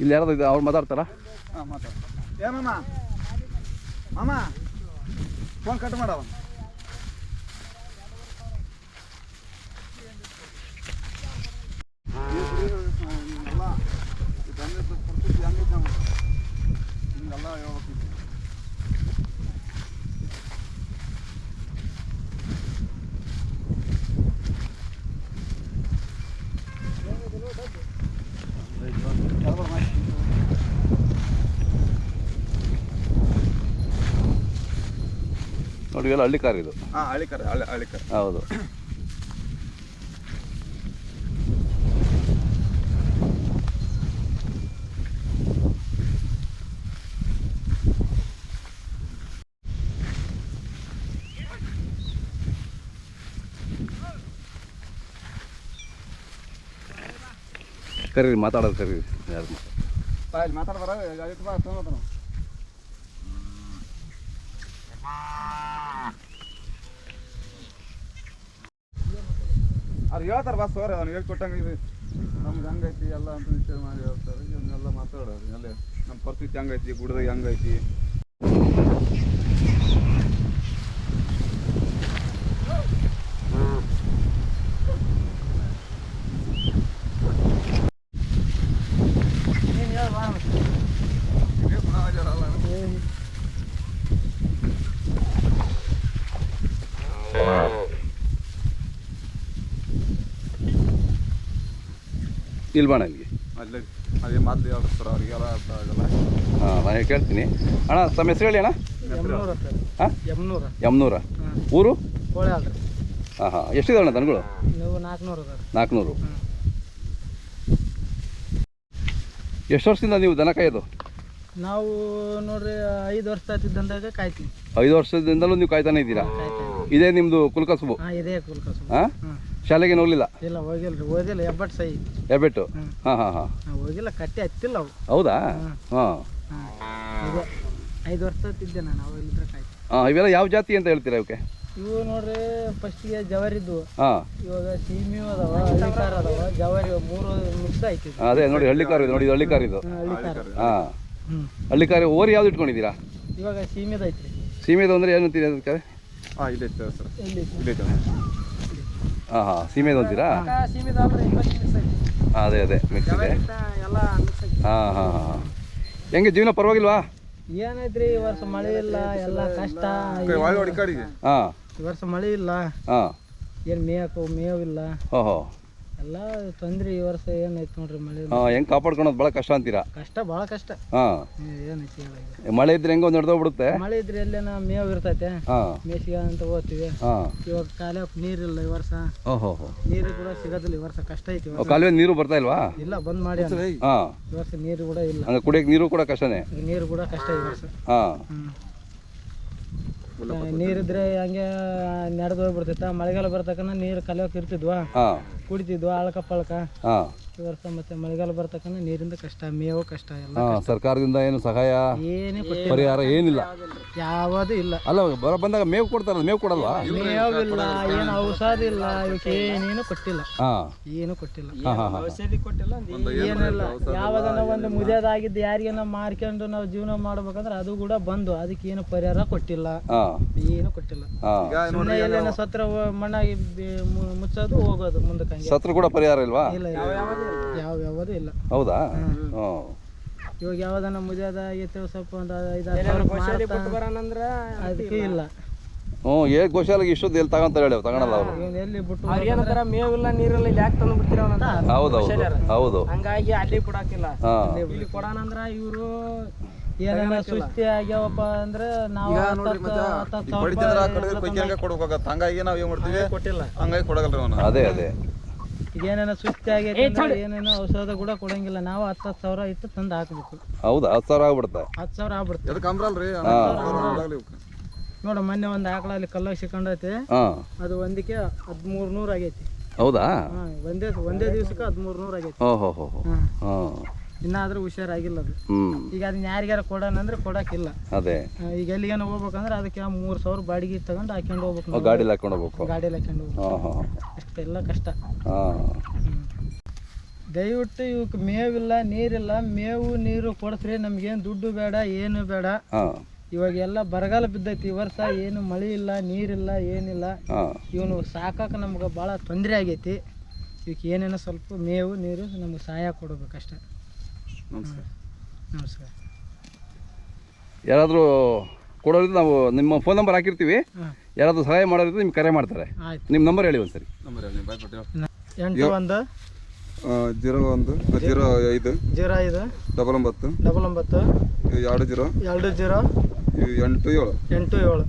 ಇಲ್ಲಿ ಯಾರಾದ್ರು ಇದೆ ಅವ್ರು ಮಾತಾಡ್ತಾರಾ? ಹಾಂ ಮಾತಾಡ್ತಾರೆ. ಏನಮ್ಮ ಮಾಮ ಫೋನ್ ಕಟ್ ಮಾಡವ ಹಿಂಗೆಲ್ಲ ಹೇಳ್ಬೇಕಿತ್ತು ನೋಡಿ ಇವೆಲ್ಲ ಹಳ್ಳಿ ಕಾರ್ ಇದು. ಹಾಂ ಕಾರ್ ಹಳ್ಳಿ ಕಾರ್ ಹೌದು. ಕರೀರಿ ಮಾತಾಡೋದು ಕರೀರಿ. ಯಾರು ಮಾತಾಡ್ಬಾರ ಅವ್ರು ಹೇಳ್ತಾರೆ, ಬಾ ಅವ್ರೆ ಅವ್ನು ಹೇಳ್ಕೊಟ್ಟಂಗೆ ಇದು. ನಮ್ಗೆ ಹಂಗೈತಿ, ಎಲ್ಲ ಅಂತ ವಿಚಾರ ಮಾಡಿ ಹೇಳ್ತಾರೆ. ಇವನ್ನೆಲ್ಲ ಮಾತಾಡೋರು ಎಲ್ಲ ನಮ್ಮ ಪರಿಸ್ಥಿತಿ ಹಂಗೈತಿ ಗುಡ್ದಾಗ ಹಂಗೈತಿ. ಇದೇ ಸಮಾಚಾರ ಅಲ್ಲಿಗೆ ಅಲ್ಲಿ ಅದೇ ಮಾತು ಹೇಳ್ತಾರೆ ಅವ್ರಿಗೆಲ್ಲ ಅರ್ಥ ಆಗಲ್ಲ. ಹಾಂ ನಾನು ಕೇಳ್ತೀನಿ. ಅಣ್ಣ ತಮ್ಮ ಹೆಸರು ಹೇಳಿ ಅಣ್ಣ? ಸರ್. ಹಾಂ? ಯಮ್ನೂರ. ಯಮ್ನೂರ. ಊರು? ಹಾಂ ಹಾಂ. ಎಷ್ಟಿದೆ ಅಣ್ಣ ದನಗಳು? ನೀವು ನಾಲ್ಕುನೂರು ಎಷ್ಟು ವರ್ಷದಿಂದ ನೀವು ದನ ಕಾಯೋದು? ನಾವು ನೋಡ್ರಿ ಐದು ವರ್ಷ ಆಯ್ತಿದ್ದಂದಾಗ ಕಾಯ್ತೀವಿ. ಐದು ವರ್ಷದಿಂದಲೂ ನೀವು ಕಾಯ್ತಾನೆ ಇದ್ದೀರಾ? ಇದೇ ನಿಮ್ಮದು ಕುಲ್ಕಸುಬು? ಇದೇ ಕುಲ್ಕಸು ಹಾಂ? ಶಾಲೆಗೆ ಹೋಗ್ಲಿಲ್ಲ ಇಲ್ಲ ಹೋಗಿಲ್ಲ ಓದಿಲ್ಲ ಹೆಬ್ಬಟ್ಟು ಸೈ ಹೆಬ್ಬೆಟ್ಟು? ಹಾಂ ಹಾಂ ಹಾಂ. ನಾವು ಹೋಗಿಲ್ಲ ಕಟ್ಟಿ ಹತ್ತಿಲ್ಲ ಅವು ಹೌದಾ. ಹಾಂ. ಹಾಂ. ಇದೆ ಐದು ವರ್ಷ ಹತ್ತಿದ್ದೆ ನಾನು ಅವಾಗ ಇಲ್ಲಿದ್ರೆ ಕಾಯ್ತು ಹಾಂ ಇವೆಲ್ಲ ಯಾವ ಜಾತಿ ಅಂತ ಹೇಳ್ತೀರಾ ಇವಕ್ಕೆ? ಇವು ನೋಡ್ರಿ ಫಸ್ಟಿಗೆ ಜವಾರಿದ್ವು ಹಾಂ. ಇವಾಗ ಸೀಮಿಯು ಅದಾವ ಹಳ್ಳಿಕಾರ ಅದಾವ ಜವಾರಿ ಮೂರು ಮಿಕ್ಸ್ ಆಯ್ತು ಅದೇ ನೋಡಿ ಹಳ್ಳಿ ಕಾರ್ ಇದು ನೋಡಿ ಇದು ಹಳ್ಳಿ ಕಾರ್ ಇದು ಹಳ್ಳಿಕಾರ. ಹಾಂ. ಹ್ಞೂ ಹಳ್ಳಿ ಕಾರ್ ಓರಿ ಯಾವ್ದು ಇಟ್ಕೊಂಡಿದ್ದೀರಾ? ಇವಾಗ ಸೀಮಿದ ಐತ್ರಿ. ಸೀಮೆದು ಅಂದರೆ ಏನಂತೀರಿ ಅದಕ್ಕೆ? ಹಾಂ ಇದೆ ಐತೆ ಸರ್. ಇಲ್ಲಿ ಇಲ್ಲೇ ಐತೆ ಹಾಂ ಹಾಂ ಸೀಮೆದು ಅಂತೀರಾ ಅದೇ ಅದೇ ಮಿಕ್ಸ್ ಇದೆ. ಹಾಂ ಹಾಂ ಹಾಂ ಹೆಂಗೆ ಜೀವನ ಪರವಾಗಿಲ್ವಾ? ಏನೈತ್ರಿ ಈ ವರ್ಷ ಮಳೆ ಇಲ್ಲ ಎಲ್ಲ ಕಷ್ಟ ಹಾಂ. ಈ ವರ್ಷ ಮಳೆ ಇಲ್ಲ. ಹಾಂ. ಏನು ಮೇಯಕ್ಕೂ ಮೇವಿಲ್ಲ ಓಹೋ. ಎಲ್ಲ ತೊಂದ್ರೆ ಈ ವರ್ಷ ಏನೈತೆ ನೋಡ್ರಿ ಮಳೆ. ಹಾಂ ಹೆಂಗೆ ಕಾಪಾಡ್ಕೊಳೋದು ಭಾಳ ಕಷ್ಟ ಅಂತೀರಾ? ಕಷ್ಟ ಭಾಳ ಕಷ್ಟ. ಹಾಂ. ಏನೈತಿ ಮಳೆ ಇದ್ರೆ ಹೆಂಗೋ ನಡೆದೋಗ್ಬಿಡುತ್ತೆ. ಮಳೆ ಇದ್ರೆ ಎಲ್ಲೇನ ಮೇವ್ ಇರ್ತೈತೆ. ಹಾಂ. ಮೇಸಿಗೆ ಅಂತ ಹೋಗ್ತೀವಿ. ಹಾಂ. ಇವಾಗ ಕಾಲ ನೀರಿಲ್ಲ ಈ ವರ್ಷ. ಓಹೋ. ನೀರು ಕೂಡ ಸಿಗೋದಿಲ್ಲ ಈ ವರ್ಷ ಕಷ್ಟ ಐತಿ ಈ ವರ್ಷ. ಕಾಲುವೆ ನೀರು ಬರ್ತಾ ಇಲ್ವಾ? ಇಲ್ಲ ಬಂದ್ ಮಾಡಿ. ಹಾಂ. ಈ ವರ್ಷ ನೀರು ಕೂಡ ಇಲ್ಲ. ಹಂಗೆ ಕುಡಿಯೋಕೆ ನೀರು ಕೂಡ ಕಷ್ಟನೇ? ನೀರು ಕೂಡ ಕಷ್ಟ ಈ ವರ್ಷ. ಹಾಂ. ಹ್ಮ್. ನೀರಿದ್ರೆ ಹಂಗೆ ನಡೆದು ಹೋಗ್ಬಿಡ್ತೈತ ಮಳೆಗಾಲ ಬರ್ತಕ್ಕನ ನೀರು ಕಲಿಯೋಕೆ ಇರ್ತಿದ್ವಾ? ಕುಡಿತಿದ್ವಾ ಅಳಕ ಪಳಕ? ವರ್ಷ ಮತ್ತೆ ಮಳೆಗಾಲ ಬರ್ತಕ್ಕನ ನೀರಿಂದ ಕಷ್ಟ ಮೇವು ಕಷ್ಟ ಎಲ್ಲ ಹಾಂ ಸರ್ಕಾರದಿಂದ ಏನು ಸಹಾಯ ಏನೇ ಪರಿಹಾರ ಏನಿಲ್ಲ. ಯಾವುದು ಇಲ್ಲ. ಅಲ್ಲ ಬರ ಬಂದಾಗ ಮೇವು ಕೊಡ್ತಾರಲ್ಲ ಮೇವು ಕೊಡಲ್ವಾ? ಮೇವಿಲ್ಲ ಏನು ಔಷಧ ಇಲ್ಲ ಇವಕ್ಕೆ ಏನೇನು ಕೊಟ್ಟಿಲ್ಲ. ಹಾ. ಏನು ಕೊಟ್ಟಿಲ್ಲ. ಔಷಧಿ ಕೊಟ್ಟಿಲ್ಲ ಏನಿಲ್ಲ. ಯಾವಾಗನ ಒಂದು ಮುದಿಯದಾಗಿದ್ದು ಯಾರಿಗೇನ ಮಾರ್ಕೊಂಡು ನಾವು ಜೀವನ ಮಾಡ್ಬೇಕಂದ್ರೆ ಅದು ಕೂಡ ಬಂದು ಅದಕ್ಕೆ ಏನು ಪರಿಹಾರ ಕೊಟ್ಟಿಲ್ಲ. ಹಾ. ಏನು ಕೊಟ್ಟಿಲ್ಲ. ಹಾಂ. ಸುಮ್ಮನೆ ಎಲ್ಲೇನ ಸತ್ರ ಮಣ್ಣಾಗಿ ಮು- ಮುಚ್ಚೋದು ಹೋಗೋದು ಮುಂದಕ್ಕೆ ಸತ್ರ ಸತ್ರು ಕೂಡ ಪರಿಹಾರ ಇಲ್ವಾ? ಇಲ್ಲ ಯಾವ ಯಾವ್ದು ಇಲ್ಲ. ಹೌದಾ? ಇವಾಗ ಯಾವ್ದನ್ನ ಮುದಿಯದ ಆಗೈತೆ ಸ್ವಲ್ಪ ಒಂದು ಅದಕ್ಕೆ ಇಲ್ಲ. ಹ್ಞೂ ಏ ಗೋಶಾಲೆಗೆ ಎಲ್ಲಿ ತಗೊಂತಾರೆ ಹೇಳಿ ತಗೊಳಲ್ಲ ಅವರು. ಇವ್ನ್ ಎಲ್ಲಿ ಬಿಟ್ಟು ಏನಂತಾರ ಮೇವಿಲ್ಲ ನೀರಿಲ್ಲ ಇಲ್ಲಿ ಯಾಕೆ ತಂದು ಬಿಡ್ತೀರ ಹೌದು ಹೌದು ಹೌದು. ಹಂಗಾಗಿ ಅಲ್ಲಿ ಕೊಡಾಕಿಲ್ಲ ಹಾಂ. ಇಲ್ಲಿ ಕೊಡೋಣಂದ್ರ ಇವರು ಏನೇನ ಸುಸ್ತಿ ಆಗ್ಯಾವಪ್ಪ ಅಂದ್ರೆ ನಾವು ಹಂಗಾಗಿ ನಾವು ಏನು ಮಾಡ್ತೀವಿ? ಕೊಟ್ಟಿಲ್ಲ. ಹಂಗಾಗಿ ಕೊಡಗಲ್ರಿ ಅವನು. ಅದೇ ಅದೇ. ಏನೇನೋ ಸುಸ್ತಿ ಆಗೈತೆ ಅಂದ್ರೆ ಏನೇನೋ ಔಷಧ ಕೂಡ ಕೊಡಂಗಿಲ್ಲ. ನಾವು ಹತ್ತು ಹತ್ತು ಸಾವಿರ ಇಟ್ಟು ತಂದು ಹಾಕ್ಬೇಕು. ಹೌದಾ ಹತ್ತು ಸಾವಿರ ಆಗ್ಬಿಡುತ್ತೆ. ಹತ್ತು ಸಾವಿರ ಆಗ್ಬಿಡುತ್ತೆ. ನೋಡ ಮೊನ್ನೆ ಒಂದು ಆಕಳಲ್ಲಿ ಕಲ್ಲಾಗ ಸಿಕ್ಕಂಡೈತಿ. ಹಾಂ. ಅದು ಒಂದಕ್ಕೆ ಹದಿಮೂರು ನೂರು ಆಗೈತಿ. ಹೌದಾ? ಹಾಂ ಒಂದೇ ಒಂದೇ ದಿವ್ಸಕ್ಕೆ ಹದಿಮೂರು ನೂರು ಆಗೈತಿ. ಹೋ ಹಾಂ. ಹಾಂ. ಇನ್ನಾದ್ರೂ ಹುಷಾರಾಗಿಲ್ಲ ಅದು. ಈಗ ಅದನ್ನ ಯಾರಿಗಾರ ಕೊಡೋಣ ಅಂದ್ರೆ ಕೊಡಕ್ಕಿಲ್ಲ ಅದೇ. ಈಗ ಎಲ್ಲಿಗೇನ ಹೋಗ್ಬೇಕಂದ್ರೆ ಅದಕ್ಕೆ ಮೂರು ಸಾವಿರ ಬಾಡಿಗೆ ತಗೊಂಡು ಹಾಕೊಂಡು ಹೋಗ್ಬೇಕು ಗಾಡಿ ಗಾಡೀಲಿ ಹಾಕೊಂಡು ಹೋಗ್ಬೇಕು. ಗಾಡಿ ಹಾಕೊಂಡು ಹೋಗ್ಬೇಕು. ಅಷ್ಟೆಲ್ಲ ಕಷ್ಟ. ದಯವಿಟ್ಟು ಇವಕ್ಕೆ ಮೇವಿಲ್ಲ ನೀರಿಲ್ಲ. ಮೇವು ನೀರು ಕೊಡಿಸ್ರಿ ನಮ್ಗೇನು ದುಡ್ಡು ಬೇಡ ಏನು ಬೇಡ. ಇವಾಗ ಎಲ್ಲ ಬರಗಾಲ ಬಿದ್ದೈತಿ ಈ ವರ್ಷ ಏನು ಮಳೆ ಇಲ್ಲ ನೀರಿಲ್ಲ ಏನಿಲ್ಲ. ಇವನು ಸಾಕಾಕ ನಮ್ಗೆ ಭಾಳ ತೊಂದರೆ ಆಗೈತಿ. ಇವಕ್ಕೆ ಏನೇನೋ ಸ್ವಲ್ಪ ಮೇವು ನೀರು ನಮ್ಗೆ ಸಹಾಯ ಕೊಡ್ಬೇಕಷ್ಟೆ. ನಮಸ್ಕಾರ. ನಮಸ್ಕಾರ. ಯಾರಾದರೂ ಕೊಡೋರಿದ್ರೆ ನಾವು ನಿಮ್ಮ ಫೋನ್ ನಂಬರ್ ಹಾಕಿರ್ತೀವಿ. ಯಾರಾದರೂ ಸಹಾಯ ಮಾಡೋದ್ರಿಂದ ನಿಮ್ಗೆ ಕರೆ ಮಾಡ್ತಾರೆ. ನಿಮ್ಮ ನಂಬರ್ ಹೇಳಿ ಒಂದ್ಸರಿ. ನಂಬರ್ ಹೇಳಿ ಎಂಟು ಒಂದು ಜೀರೋ ಒಂದು ಜೀರೋ ಐದು ಜೀರೋ ಐದು ಡಬಲ್ ಒಂಬತ್ತು ಡಬಲ್ ಒಂಬತ್ತು ಎರಡು ಜೀರೋ ಎರಡು ಜೀರೋ ಎಂಟು ಏಳು. ಎಂಟು ಏಳು.